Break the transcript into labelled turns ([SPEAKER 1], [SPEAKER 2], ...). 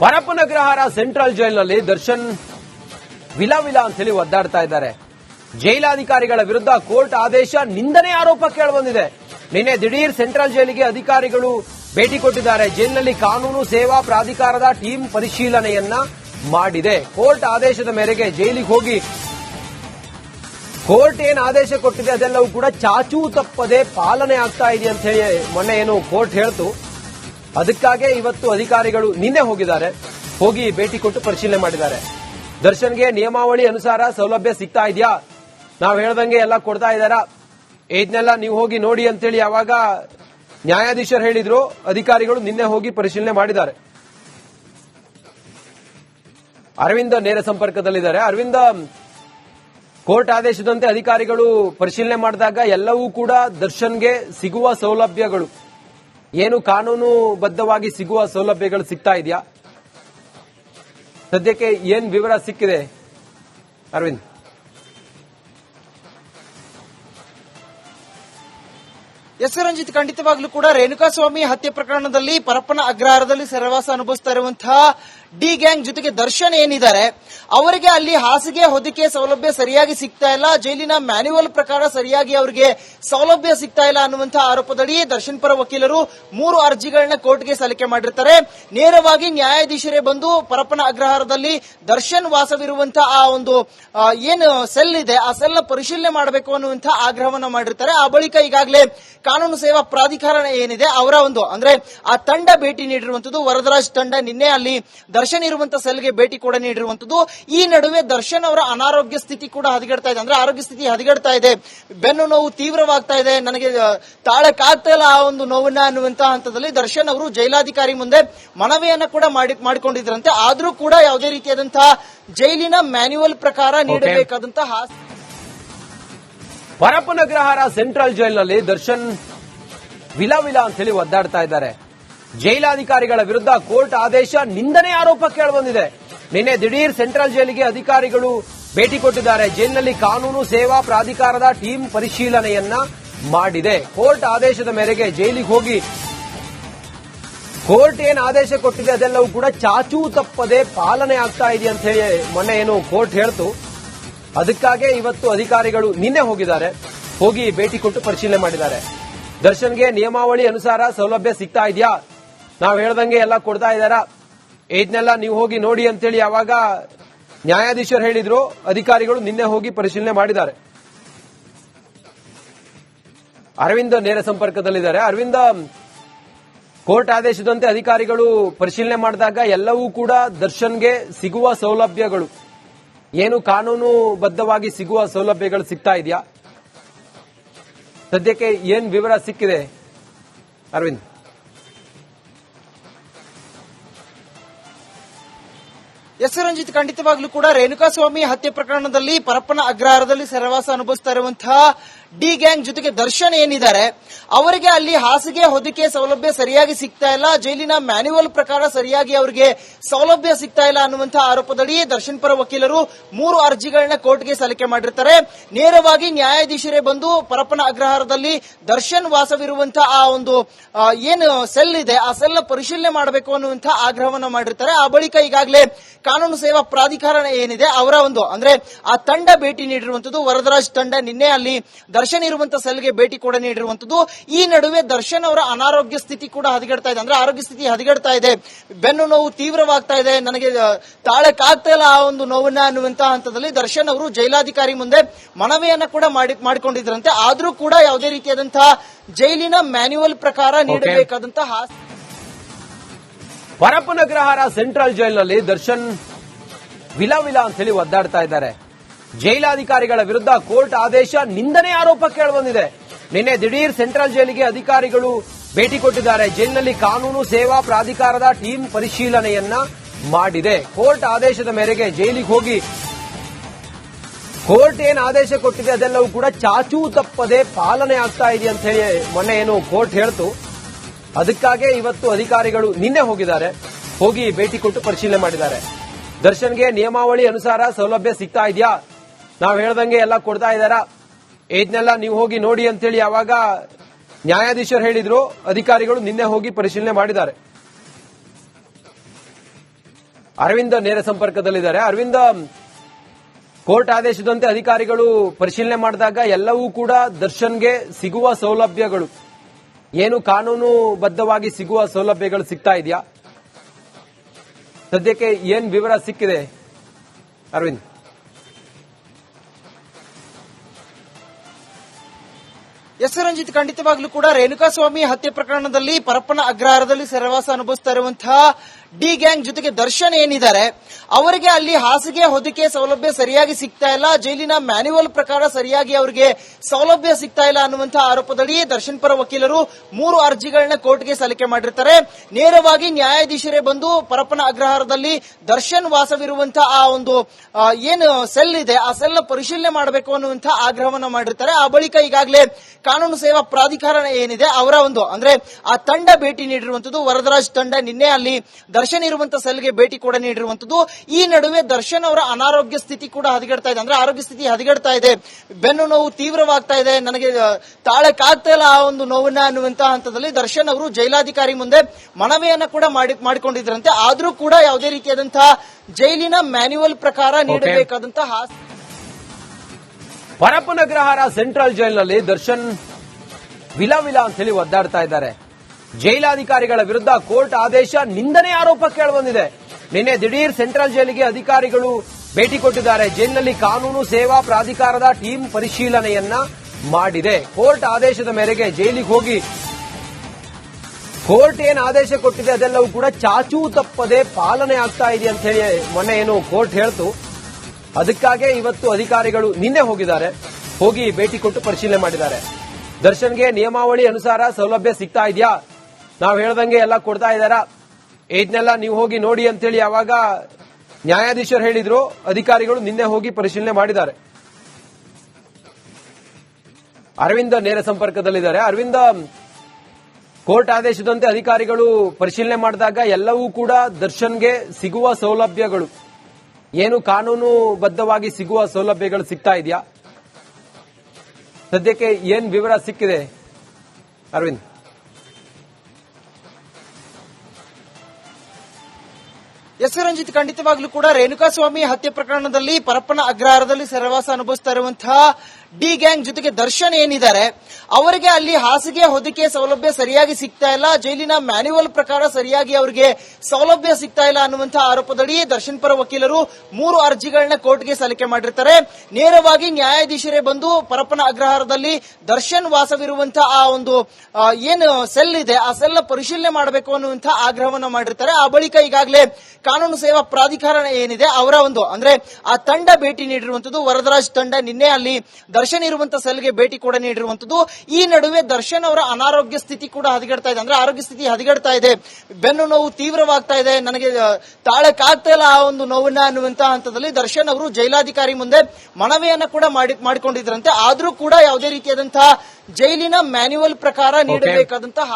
[SPEAKER 1] ಪರಪ್ಪನಗ್ರಹಾರ central ಜೈಲಿನಲ್ಲಿ ದರ್ಶನ್ ವಿಲ ವಿಲ ಅಂತ ಹೇಳಿ ಒದ್ದಾಡ್ತಾ ಇದ್ದಾರೆ. ಜೈಲಾಧಿಕಾರಿಗಳ ವಿರುದ್ಧ ಕೋರ್ಟ್ ಆದೇಶ, ನಿಂದನೆ ಆರೋಪ ಕೇಳಬಂದಿದೆ. ನಿನ್ನೆ ದಿಢೀರ್ ಸೆಂಟ್ರಲ್ ಜೈಲಿಗೆ ಅಧಿಕಾರಿಗಳು ಭೇಟಿ ಕೊಟ್ಟಿದ್ದಾರೆ. ಜೈಲಿನಲ್ಲಿ ಕಾನೂನು, ಸೇವಾ, ಪ್ರಾಧಿಕಾರದ ಟೀಮ್ ಪರಿಶೀಲನೆಯನ್ನ ಮಾಡಿದೆ. ಕೋರ್ಟ್ ಆದೇಶದ ಮೇರೆಗೆ ಜೈಲಿಗೆ ಹೋಗಿ ಕೋರ್ಟ್ ಏನು ಆದೇಶ ಕೊಟ್ಟಿದೆ ಅದೆಲ್ಲವೂ ಕೂಡ ಚಾಚೂ ತಪ್ಪದೆ ಪಾಲನೆ ಆಗ್ತಾ ಇದೆ ಅಂತ ಹೇಳಿ ಮೊನ್ನೆ ಏನು ಕೋರ್ಟ್ ಹೇಳ್ತು. ಅದಕ್ಕಾಗಿ ಇವತ್ತು ಅಧಿಕಾರಿಗಳು ನಿನ್ನೆ ಹೋಗಿದ್ದಾರೆ. ಹೋಗಿ ಭೇಟಿ ಕೊಟ್ಟು ಪರಿಶೀಲನೆ ಮಾಡಿದ್ದಾರೆ. ದರ್ಶನ್ಗೆ ನಿಯಮಾವಳಿ ಅನುಸಾರ ಸೌಲಭ್ಯ ಸಿಗ್ತಾ ಇದೆಯಾ? ನಾವು ಹೇಳ್ದಂಗೆ ಎಲ್ಲ ಕೊಡ್ತಾ ಇದ್ದಾರಾ? ಇದನ್ನೆಲ್ಲ ನೀವು ಹೋಗಿ ನೋಡಿ ಅಂತೇಳಿ ಯಾವಾಗ ನ್ಯಾಯಾಧೀಶರು ಹೇಳಿದ್ರು, ಅಧಿಕಾರಿಗಳು ನಿನ್ನೆ ಹೋಗಿ ಪರಿಶೀಲನೆ ಮಾಡಿದ್ದಾರೆ. ಅರವಿಂದ ನೇರ ಸಂಪರ್ಕದಲ್ಲಿದ್ದಾರೆ. ಅರವಿಂದ, ಕೋರ್ಟ್ ಆದೇಶದಂತೆ ಅಧಿಕಾರಿಗಳು ಪರಿಶೀಲನೆ ಮಾಡಿದಾಗ ಎಲ್ಲವೂ ಕೂಡ ದರ್ಶನ್ಗೆ ಸಿಗುವ ಸೌಲಭ್ಯಗಳು. ಏನು ಕಾನೂನು ಬದ್ಧವಾಗಿ ಸಿಗುವ ಸೌಲಭ್ಯಗಳು ಸಿಗ್ತಾ ಇದೆಯಾ? ಸದ್ಯಕ್ಕೆ ಏನ್ ವಿವರ ಸಿಕ್ಕಿದೆ? ಅರವಿಂದ್.
[SPEAKER 2] ಎಸ್ ರಂಜಿತ್, ಖಂಡಿತವಾಗ್ಲೂ ಕೂಡ ರೇಣುಕಾಸ್ವಾಮಿ ಹತ್ಯೆ ಪ್ರಕರಣದಲ್ಲಿ ಪರಪ್ಪನ ಅಗ್ರಹಾರದಲ್ಲಿ ಸರವಾಸ ಅನುಭವಿಸ್ತಾ ಇರುವಂತಹ ಡಿ ಗ್ಯಾಂಗ್ ಜೊತೆಗೆ ದರ್ಶನ್ ಏನಿದ್ದಾರೆ, ಅವರಿಗೆ ಅಲ್ಲಿ ಹಾಸಿಗೆ ಹೊದಿಕೆ ಸೌಲಭ್ಯ ಸರಿಯಾಗಿ ಸಿಗ್ತಾ ಇಲ್ಲ, ಜೈಲಿನ ಮ್ಯಾನ್ಯುವಲ್ ಪ್ರಕಾರ ಸರಿಯಾಗಿ ಅವರಿಗೆ ಸೌಲಭ್ಯ ಸಿಗ್ತಾ ಇಲ್ಲ ಅನ್ನುವಂತಹ ಆರೋಪದಡಿ ದರ್ಶನ್ ಪರ ವಕೀಲರು ಮೂರು ಅರ್ಜಿಗಳನ್ನ ಕೋರ್ಟ್ಗೆ ಸಲ್ಲಿಕೆ ಮಾಡಿರ್ತಾರೆ. ನೇರವಾಗಿ ನ್ಯಾಯಾಧೀಶರೇ ಬಂದು ಪರಪ್ಪನ ಅಗ್ರಹಾರದಲ್ಲಿ ದರ್ಶನ್ ವಾಸವಿರುವಂತಹ ಆ ಒಂದು ಏನು ಸೆಲ್ ಇದೆ, ಆ ಸೆಲ್ ಪರಿಶೀಲನೆ ಮಾಡಬೇಕು ಅನ್ನುವಂತಹ ಆಗ್ರಹವನ್ನ ಮಾಡಿರ್ತಾರೆ. ಆ ಬಳಿಕ ಈಗಾಗಲೇ ಕಾನೂನು ಸೇವಾ ಪ್ರಾಧಿಕಾರ ಏನಿದೆ, ಅವರ ಒಂದು, ಅಂದ್ರೆ ಆ ತಂಡ ಭೇಟಿ ನೀಡಿರುವಂತದ್ದು ವರದರಾಜ್ ತಂಡ ನಿನ್ನೆ ಅಲ್ಲಿ ಇರುವಂತಹ ಸೆಲ್ಗೆ ಭೇಟಿ ಕೂಡ ನೀಡಿರುವಂತದ್ದು. ಈ ನಡುವೆ ದರ್ಶನ್ ಅವರ ಅನಾರೋಗ್ಯ ಸ್ಥಿತಿ ಕೂಡ ಹದಗೆಡ್ತಾ ಇದೆ. ಅಂದ್ರೆ ಆರೋಗ್ಯ ಸ್ಥಿತಿ ಹದಗೆಡ್ತಾ ಇದೆ. ಬೆನ್ನು ನೋವು ತೀವ್ರವಾಗ್ತಾ ಇದೆ. ನನಗೆ ತಾಳಕ್ಕಾಗ್ತಾ ಇಲ್ಲ ಆ ಒಂದು ನೋವನ್ನ ಅನ್ನುವಂತಹ ಹಂತದಲ್ಲಿ ದರ್ಶನ್ ಅವರು ಜೈಲಾಧಿಕಾರಿ ಮುಂದೆ ಮನವಿಯನ್ನ ಕೂಡ ಮಾಡಿ ಮಾಡಿಕೊಂಡಿದ್ರಂತೆ. ಆದ್ರೂ ಕೂಡ ಯಾವುದೇ ರೀತಿಯಾದಂತಹ ಜೈಲಿನ ಮ್ಯಾನ್ಯುವಲ್ ಪ್ರಕಾರ ನೀಡಬೇಕಾದಂತಹ ಹಾಸ್-
[SPEAKER 1] ಪರಪ್ಪನಗ್ರಹಾರ ಸೆಂಟ್ರಲ್ ಜೈಲಿನಲ್ಲಿ ದರ್ಶನ್ ವಿಲ ವಿಲ ಅಂತ ಹೇಳಿ ಒದ್ದಾಡ್ತಾ ಇದ್ದಾರೆ. ಜೈಲಾಧಿಕಾರಿಗಳ ವಿರುದ್ಧ ಕೋರ್ಟ್ ಆದೇಶ ನಿಂದನೆ ಆರೋಪ ಕೇಳಬಂದಿದೆ. ನಿನ್ನೆ ದಿಢೀರ್ ಸೆಂಟ್ರಲ್ ಜೈಲಿಗೆ ಅಧಿಕಾರಿಗಳು ಭೇಟಿ ಕೊಟ್ಟಿದ್ದಾರೆ. ಜೈಲಿನಲ್ಲಿ ಕಾನೂನು, ಸೇವಾ, ಪ್ರಾಧಿಕಾರದ ಟೀಮ್ ಪರಿಶೀಲನೆಯನ್ನ ಮಾಡಿದೆ. ಕೋರ್ಟ್ ಆದೇಶದ ಮೇರೆಗೆ ಜೈಲಿಗೆ ಹೋಗಿ ಕೋರ್ಟ್ ಏನು ಆದೇಶ ಕೊಟ್ಟಿದೆ ಅದೆಲ್ಲವೂ ಕೂಡ ಚಾಚೂ ತಪ್ಪದೆ ಪಾಲನೆ ಆಗ್ತಾ ಇದೆ ಅಂತ ಹೇಳಿ ಮೊನ್ನೆ ಏನು ಕೋರ್ಟ್ ಹೇಳ್ತು. ಅದಕ್ಕಾಗೇ ಇವತ್ತು ಅಧಿಕಾರಿಗಳು ನಿನ್ನೆ ಹೋಗಿದ್ದಾರೆ. ಹೋಗಿ ಭೇಟಿ ಕೊಟ್ಟು ಪರಿಶೀಲನೆ ಮಾಡಿದ್ದಾರೆ. ದರ್ಶನ್ಗೆ ನಿಯಮಾವಳಿ ಅನುಸಾರ ಸೌಲಭ್ಯ ಸಿಗ್ತಾ ಇದೆಯಾ? ನಾವು ಹೇಳ್ದಂಗೆ ಎಲ್ಲ ಕೊಡ್ತಾ ಇದ್ದಾರಾ? ಇದನ್ನೆಲ್ಲ ನೀವು ಹೋಗಿ ನೋಡಿ ಅಂತೇಳಿ ಯಾವಾಗ ನ್ಯಾಯಾಧೀಶರು ಹೇಳಿದ್ರು, ಅಧಿಕಾರಿಗಳು ನಿನ್ನೆ ಹೋಗಿ ಪರಿಶೀಲನೆ ಮಾಡಿದ್ದಾರೆ. ಅರವಿಂದ ನೇರ ಸಂಪರ್ಕದಲ್ಲಿದ್ದಾರೆ. ಅರವಿಂದ, ಕೋರ್ಟ್ ಆದೇಶದಂತೆ ಅಧಿಕಾರಿಗಳು ಪರಿಶೀಲನೆ ಮಾಡಿದಾಗ ಎಲ್ಲವೂ ಕೂಡ ದರ್ಶನ್ಗೆ ಸಿಗುವ ಸೌಲಭ್ಯಗಳು. ಏನು ಕಾನೂನು ಬದ್ಧವಾಗಿ ಸಿಗುವ ಸೌಲಭ್ಯಗಳು ಸಿಗ್ತಾ ಇದೆಯಾ? ಸದ್ಯಕ್ಕೆ ಏನ್ ವಿವರ ಸಿಕ್ಕಿದೆ? ಅರವಿಂದ್.
[SPEAKER 2] ಎಸ್ ರಂಜಿತ್ ಖಂಡಿತವಾಗ್ಲೂ ಕೂಡ ರೇಣುಕಾಸ್ವಾಮಿ ಹತ್ಯೆ ಪ್ರಕರಣದಲ್ಲಿ ಪರಪ್ಪನ ಅಗ್ರಹಾರದಲ್ಲಿ ಸರವಾಸ ಅನುಭವಿಸ್ತಾ ಇರುವಂತಹ ಡಿ ಗ್ಯಾಂಗ್ ಜೊತೆಗೆ ದರ್ಶನ್ ಏನಿದ್ದಾರೆ, ಅವರಿಗೆ ಅಲ್ಲಿ ಹಾಸಿಗೆ ಹೊದಿಕೆ ಸೌಲಭ್ಯ ಸರಿಯಾಗಿ ಸಿಗ್ತಾ ಇಲ್ಲ, ಜೈಲಿನ ಮ್ಯಾನ್ಯುವಲ್ ಪ್ರಕಾರ ಸರಿಯಾಗಿ ಅವರಿಗೆ ಸೌಲಭ್ಯ ಸಿಗ್ತಾ ಇಲ್ಲ ಅನ್ನುವಂತಹ ಆರೋಪದಡಿ ದರ್ಶನ್ ಪರ ವಕೀಲರು ಮೂರು ಅರ್ಜಿಗಳನ್ನ ಕೋರ್ಟ್ಗೆ ಸಲ್ಲಿಕೆ ಮಾಡಿರ್ತಾರೆ. ನೇರವಾಗಿ ನ್ಯಾಯಾಧೀಶರೇ ಬಂದು ಪರಪ್ಪನ ಅಗ್ರಹಾರದಲ್ಲಿ ದರ್ಶನ್ ವಾಸವಿರುವಂತಹ ಆ ಒಂದು ಏನು ಸೆಲ್ ಇದೆ, ಆ ಸೆಲ್ ಪರಿಶೀಲನೆ ಮಾಡಬೇಕು ಅನ್ನುವಂತಹ ಆಗ್ರಹವನ್ನ ಮಾಡಿರ್ತಾರೆ. ಆ ಬಳಿಕ ಈಗಾಗಲೇ ಕಾನೂನು ಸೇವಾ ಪ್ರಾಧಿಕಾರ ಏನಿದೆ ಅವರ ಒಂದು ಅಂದ್ರೆ ಆ ತಂಡ ಭೇಟಿ ನೀಡಿರುವಂತದ್ದು ವರದರಾಜ್ ತಂಡ ನಿನ್ನೆ ಅಲ್ಲಿ ದರ್ಶನ್ ಇರುವಂತ ಸೆಲ್ಗೆ ಭೇಟಿ ಕೂಡ ನೀಡಿರುವಂತದ್ದು ಈ ನಡುವೆ ದರ್ಶನ್ ಅವರ ಅನಾರೋಗ್ಯ ಸ್ಥಿತಿ ಕೂಡ ಹದಗೆಡ್ತಾ ಇದೆ ಅಂದ್ರೆ ಆರೋಗ್ಯ ಸ್ಥಿತಿ ಹದಗೆಡ್ತಾ ಇದೆ. ಬೆನ್ನು ನೋವು ತೀವ್ರವಾಗ್ತಾ ಇದೆ ನನಗೆ ತಾಳಕ್ಕಾಗ್ತಾ ಇಲ್ಲ ಆ ಒಂದು ನೋವನ್ನ ಅನ್ನುವಂತ ಹಂತದಲ್ಲಿ ದರ್ಶನ್ ಅವರು ಜೈಲಾಧಿಕಾರಿ ಮುಂದೆ ಮನವಿಯನ್ನ ಕೂಡ ಮಾಡಿ ಮಾಡಿಕೊಂಡಿದ್ರಂತೆ. ಆದ್ರೂ ಕೂಡ ಯಾವುದೇ ರೀತಿಯಾದಂತಹ ಜೈಲಿನ ಮ್ಯಾನ್ಯುವಲ್ ಪ್ರಕಾರ ನೀಡಬೇಕಾದಂತಹ
[SPEAKER 1] ಪರಪ್ಪನಗ್ರಹಾರ ಸೆಂಟ್ರಲ್ ಜೈಲಿನಲ್ಲಿ ದರ್ಶನ್ ವಿಲ ವಿಲ ಅಂತ ಹೇಳಿ ಒದ್ದಾಡ್ತಾ ಇದ್ದಾರೆ. ಜೈಲಾಧಿಕಾರಿಗಳ ವಿರುದ್ಧ ಕೋರ್ಟ್ ಆದೇಶ, ನಿಂದನೆ ಆರೋಪ ಕೇಳಿಬಂದಿದೆ. ನಿನ್ನೆ ದಿಢೀರ್ ಸೆಂಟ್ರಲ್ ಜೈಲಿಗೆ ಅಧಿಕಾರಿಗಳು ಭೇಟಿ ಕೊಟ್ಟಿದ್ದಾರೆ. ಜೈಲಿನಲ್ಲಿ ಕಾನೂನು, ಸೇವಾ, ಪ್ರಾಧಿಕಾರದ ಟೀಮ್ ಪರಿಶೀಲನೆಯನ್ನ ಮಾಡಿದೆ. ಕೋರ್ಟ್ ಆದೇಶದ ಮೇರೆಗೆ ಜೈಲಿಗೆ ಹೋಗಿ ಕೋರ್ಟ್ ಏನು ಆದೇಶ ಕೊಟ್ಟಿದೆ ಅದೆಲ್ಲವೂ ಕೂಡ ಚಾಚೂ ತಪ್ಪದೆ ಪಾಲನೆ ಆಗ್ತಾ ಇದೆ ಅಂತ ಹೇಳಿ ಮೊನ್ನೆ ಏನು ಕೋರ್ಟ್ ಹೇಳ್ತು. ಅದಕ್ಕಾಗಿ ಇವತ್ತು ಅಧಿಕಾರಿಗಳು ನಿನ್ನೆ ಹೋಗಿದ್ದಾರೆ. ಹೋಗಿ ಭೇಟಿ ಕೊಟ್ಟು ಪರಿಶೀಲನೆ ಮಾಡಿದ್ದಾರೆ. ದರ್ಶನ್ಗೆ ನಿಯಮಾವಳಿ ಅನುಸಾರ ಸೌಲಭ್ಯ ಸಿಗ್ತಾ ಇದೆಯಾ? ನಾವು ಹೇಳ್ದಂಗೆ ಎಲ್ಲ ಕೊಡ್ತಾ ಇದ್ದಾರಾ? ಇದನ್ನೆಲ್ಲ ನೀವು ಹೋಗಿ ನೋಡಿ ಅಂತೇಳಿ ಯಾವಾಗ ನ್ಯಾಯಾಧೀಶರು ಹೇಳಿದ್ರು. ಅಧಿಕಾರಿಗಳು ನಿನ್ನೆ ಹೋಗಿ ಪರಿಶೀಲನೆ ಮಾಡಿದ್ದಾರೆ. ಅರವಿಂದ ನೇರ ಸಂಪರ್ಕದಲ್ಲಿದ್ದಾರೆ. ಅರವಿಂದ, ಕೋರ್ಟ್ ಆದೇಶದಂತೆ ಅಧಿಕಾರಿಗಳು ಪರಿಶೀಲನೆ ಮಾಡಿದಾಗ ಎಲ್ಲವೂ ಕೂಡ ದರ್ಶನ್ಗೆ ಸಿಗುವ ಸೌಲಭ್ಯಗಳು. ಏನು ಕಾನೂನು ಬದ್ಧವಾಗಿ ಸಿಗುವ ಸೌಲಭ್ಯಗಳು ಸಿಗ್ತಾ ಇದೆಯಾ? ಸದ್ಯಕ್ಕೆ ಏನ್ ವಿವರ ಸಿಕ್ಕಿದೆ? ಅರವಿಂದ್.
[SPEAKER 2] ಎಸ್ ರಂಜಿತ್, ಖಂಡಿತವಾಗ್ಲೂ ಕೂಡ ರೇಣುಕಾಸ್ವಾಮಿ ಹತ್ಯೆ ಪ್ರಕರಣದಲ್ಲಿ ಪರಪ್ಪನ ಅಗ್ರಹಾರದಲ್ಲಿ ಸರವಾಸ ಅನುಭವಿಸ್ತಾ ಇರುವಂತಹ ಡಿ ಗ್ಯಾಂಗ್ ಜೊತೆಗೆ ದರ್ಶನ್ ಏನಿದ್ದಾರೆ, ಅವರಿಗೆ ಅಲ್ಲಿ ಹಾಸಿಗೆ ಹೊದಿಕೆ ಸೌಲಭ್ಯ ಸರಿಯಾಗಿ ಸಿಗ್ತಾ ಇಲ್ಲ, ಜೈಲಿನ ಮ್ಯಾನ್ಯುವಲ್ ಪ್ರಕಾರ ಸರಿಯಾಗಿ ಅವರಿಗೆ ಸೌಲಭ್ಯ ಸಿಗ್ತಾ ಇಲ್ಲ ಅನ್ನುವಂತಹ ಆರೋಪದಡಿ ದರ್ಶನ್ ಪರ ವಕೀಲರು ಮೂರು ಅರ್ಜಿಗಳನ್ನ ಕೋರ್ಟ್ಗೆ ಸಲ್ಲಿಕೆ ಮಾಡಿರ್ತಾರೆ. ನೇರವಾಗಿ ನ್ಯಾಯಾಧೀಶರೇ ಬಂದು ಪರಪ್ಪನ ಅಗ್ರಹಾರದಲ್ಲಿ ದರ್ಶನ್ ವಾಸವಿರುವಂತಹ ಆ ಒಂದು ಏನು ಸೆಲ್ ಇದೆ, ಆ ಸೆಲ್ ಪರಿಶೀಲನೆ ಮಾಡಬೇಕು ಅನ್ನುವಂತಹ ಆಗ್ರಹವನ್ನ ಮಾಡಿರ್ತಾರೆ. ಆ ಬಳಿಕ ಈಗಾಗಲೇ ಕಾನೂನು ಸೇವಾ ಪ್ರಾಧಿಕಾರ ಏನಿದೆ, ಅವರ ಒಂದು, ಅಂದ್ರೆ ಆ ತಂಡ ಭೇಟಿ ನೀಡಿರುವಂತದ್ದು ವರದರಾಜ್ ತಂಡ ನಿನ್ನೆ ಅಲ್ಲಿ ಇರುವಂತಹ ಸೆಲ್ಗೆ ಭೇಟಿ ಕೂಡ ನೀಡಿರುವಂತದ್ದು. ಈ ನಡುವೆ ದರ್ಶನ್ ಅವರ ಅನಾರೋಗ್ಯ ಸ್ಥಿತಿ ಕೂಡ ಹದಗೆಡ್ತಾ ಇದೆ. ಅಂದ್ರೆ ಆರೋಗ್ಯ ಸ್ಥಿತಿ ಹದಗೆಡ್ತಾ ಇದೆ. ಬೆನ್ನು ನೋವು ತೀವ್ರವಾಗ್ತಾ ಇದೆ. ನನಗೆ ತಾಳಕ್ಕೆ ತಾಳಕ್ಕಾಗ್ತಾ ಇಲ್ಲ ಆ ಒಂದು ನೋವನ್ನ ಅನ್ನುವಂತಹ ಹಂತದಲ್ಲಿ ದರ್ಶನ್ ಅವರು ಜೈಲಾಧಿಕಾರಿ ಮುಂದೆ ಮನವಿಯನ್ನ ಕೂಡ ಮಾಡಿ ಮಾಡಿಕೊಂಡಿದ್ರಂತೆ. ಆದ್ರೂ ಕೂಡ ಯಾವುದೇ ರೀತಿಯಾದಂತಹ ಜೈಲಿನ ಮ್ಯಾನ್ಯುವಲ್ ಪ್ರಕಾರ ನೀಡಬೇಕಾದಂತಹ ಹಾಸ್-
[SPEAKER 1] ಪರಪ್ಪನಗ್ರಹಾರ ಸೆಂಟ್ರಲ್ ಜೈಲಿನಲ್ಲಿ ದರ್ಶನ್ ವಿಲ ವಿಲ ಅಂತ ಹೇಳಿ ಒದ್ದಾಡ್ತಾ ಇದ್ದಾರೆ. ಜೈಲಾಧಿಕಾರಿಗಳ ವಿರುದ್ಧ ಕೋರ್ಟ್ ಆದೇಶ ನಿಂದನೆ ಆರೋಪ ಕೇಳಬಂದಿದೆ. ನಿನ್ನೆ ದಿಢೀರ್ ಸೆಂಟ್ರಲ್ ಜೈಲಿಗೆ ಅಧಿಕಾರಿಗಳು ಭೇಟಿ ಕೊಟ್ಟಿದ್ದಾರೆ. ಜೈಲಿನಲ್ಲಿ ಕಾನೂನು, ಸೇವಾ, ಪ್ರಾಧಿಕಾರದ ಟೀಮ್ ಪರಿಶೀಲನೆಯನ್ನ ಮಾಡಿದೆ. ಕೋರ್ಟ್ ಆದೇಶದ ಮೇರೆಗೆ ಜೈಲಿಗೆ ಹೋಗಿ ಕೋರ್ಟ್ ಏನು ಆದೇಶ ಕೊಟ್ಟಿದೆ ಅದೆಲ್ಲವೂ ಕೂಡ ಚಾಚೂ ತಪ್ಪದೆ ಪಾಲನೆ ಆಗ್ತಾ ಇದೆ ಅಂತ ಹೇಳಿ ಮೊನ್ನೆ ಏನು ಕೋರ್ಟ್ ಹೇಳ್ತು. ಅದಕ್ಕಾಗೇ ಇವತ್ತು ಅಧಿಕಾರಿಗಳು ನಿನ್ನೆ ಹೋಗಿದ್ದಾರೆ. ಹೋಗಿ ಭೇಟಿ ಕೊಟ್ಟು ಪರಿಶೀಲನೆ ಮಾಡಿದ್ದಾರೆ. ದರ್ಶನ್ಗೆ ನಿಯಮಾವಳಿ ಅನುಸಾರ ಸೌಲಭ್ಯ ಸಿಗ್ತಾ ಇದೆಯಾ? ನಾವು ಹೇಳ್ದಂಗೆ ಎಲ್ಲ ಕೊಡ್ತಾ ಇದ್ದಾರಾ? ಇದನ್ನೆಲ್ಲ ನೀವು ಹೋಗಿ ನೋಡಿ ಅಂತೇಳಿ ಯಾವಾಗ ನ್ಯಾಯಾಧೀಶರು ಹೇಳಿದ್ರು, ಅಧಿಕಾರಿಗಳು ನಿನ್ನೆ ಹೋಗಿ ಪರಿಶೀಲನೆ ಮಾಡಿದ್ದಾರೆ. ಅರವಿಂದ ನೇರ ಸಂಪರ್ಕದಲ್ಲಿದ್ದಾರೆ. ಅರವಿಂದ, ಕೋರ್ಟ್ ಆದೇಶದಂತೆ ಅಧಿಕಾರಿಗಳು ಪರಿಶೀಲನೆ ಮಾಡಿದಾಗ ಎಲ್ಲವೂ ಕೂಡ ದರ್ಶನ್ಗೆ ಸಿಗುವ ಸೌಲಭ್ಯಗಳು. ಏನು ಕಾನೂನು ಬದ್ಧವಾಗಿ ಸಿಗುವ ಸೌಲಭ್ಯಗಳು ಸಿಗ್ತಾ ಇದೆಯಾ? ಸದ್ಯಕ್ಕೆ ಏನ್ ವಿವರ ಸಿಕ್ಕಿದೆ? ಅರವಿಂದ್.
[SPEAKER 2] ಎಸ್ ರಂಜಿತ್ ಖಂಡಿತವಾಗ್ಲೂ ಕೂಡ ರೇಣುಕಾಸ್ವಾಮಿ ಹತ್ಯೆ ಪ್ರಕರಣದಲ್ಲಿ ಪರಪ್ಪನ ಅಗ್ರಹಾರದಲ್ಲಿ ಸೆರೆವಾಸ ಅನುಭವಿಸ್ತಾ ಇರುವಂತಹ ಡಿ ಗ್ಯಾಂಗ್ ಜೊತೆಗೆ ದರ್ಶನ್ ಏನಿದ್ದಾರೆ, ಅವರಿಗೆ ಅಲ್ಲಿ ಹಾಸಿಗೆ ಹೊದಿಕೆ ಸೌಲಭ್ಯ ಸರಿಯಾಗಿ ಸಿಗ್ತಾ ಇಲ್ಲ, ಜೈಲಿನ ಮ್ಯಾನ್ಯುವಲ್ ಪ್ರಕಾರ ಸರಿಯಾಗಿ ಅವರಿಗೆ ಸೌಲಭ್ಯ ಸಿಗ್ತಾ ಇಲ್ಲ ಅನ್ನುವಂತಹ ಆರೋಪದಡಿ ದರ್ಶನ್ ಪರ ವಕೀಲರು ಮೂರು ಅರ್ಜಿಗಳನ್ನ ಕೋರ್ಟ್ಗೆ ಸಲ್ಲಿಕೆ ಮಾಡಿರ್ತಾರೆ. ನೇರವಾಗಿ ನ್ಯಾಯಾಧೀಶರೇ ಬಂದು ಪರಪ್ಪನ ಅಗ್ರಹಾರದಲ್ಲಿ ದರ್ಶನ್ ವಾಸವಿರುವಂತಹ ಆ ಒಂದು ಏನು ಸೆಲ್ ಇದೆ, ಆ ಸೆಲ್ ಪರಿಶೀಲನೆ ಮಾಡಬೇಕು ಅನ್ನುವಂತಹ ಆಗ್ರಹವನ್ನ ಮಾಡಿರ್ತಾರೆ. ಆ ಬಳಿಕ ಈಗಾಗಲೇ ಕಾನೂನು ಸೇವಾ ಪ್ರಾಧಿಕಾರ ಏನಿದೆ ಅವರ ಒಂದು ಅಂದ್ರೆ ಆ ತಂಡ ಭೇಟಿ ನೀಡಿರುವಂತದ್ದು ವರದರಾಜ್ ತಂಡ ನಿನ್ನೆ ಅಲ್ಲಿ ದರ್ಶನ್ ಇರುವಂತ ಸೆಲ್ಗೆ ಭೇಟಿ ಕೂಡ ನೀಡಿರುವಂತದ್ದು ಈ ನಡುವೆ ದರ್ಶನ್ ಅವರ ಅನಾರೋಗ್ಯ ಸ್ಥಿತಿ ಕೂಡ ಹದಗೆಡ್ತಾ ಇದೆ ಅಂದ್ರೆ ಆರೋಗ್ಯ ಸ್ಥಿತಿ ಹದಗೆಡ್ತಾ ಇದೆ. ಬೆನ್ನು ನೋವು ತೀವ್ರವಾಗ್ತಾ ಇದೆ ನನಗೆ ತಾಳಕ್ಕಾಗ್ತಾ ಇಲ್ಲ ಆ ಒಂದು ನೋವನ್ನ ಅನ್ನುವಂತಹ ಹಂತದಲ್ಲಿ ದರ್ಶನ್ ಅವರು ಜೈಲಾಧಿಕಾರಿ ಮುಂದೆ ಮನವಿಯನ್ನ ಕೂಡ ಮಾಡಿ ಮಾಡಿಕೊಂಡಿದ್ರಂತೆ. ಆದ್ರೂ ಕೂಡ ಯಾವುದೇ ರೀತಿಯಾದಂತಹ ಜೈಲಿನ ಮ್ಯಾನ್ಯುವಲ್ ಪ್ರಕಾರ ನೀಡಬೇಕಾದಂತಹ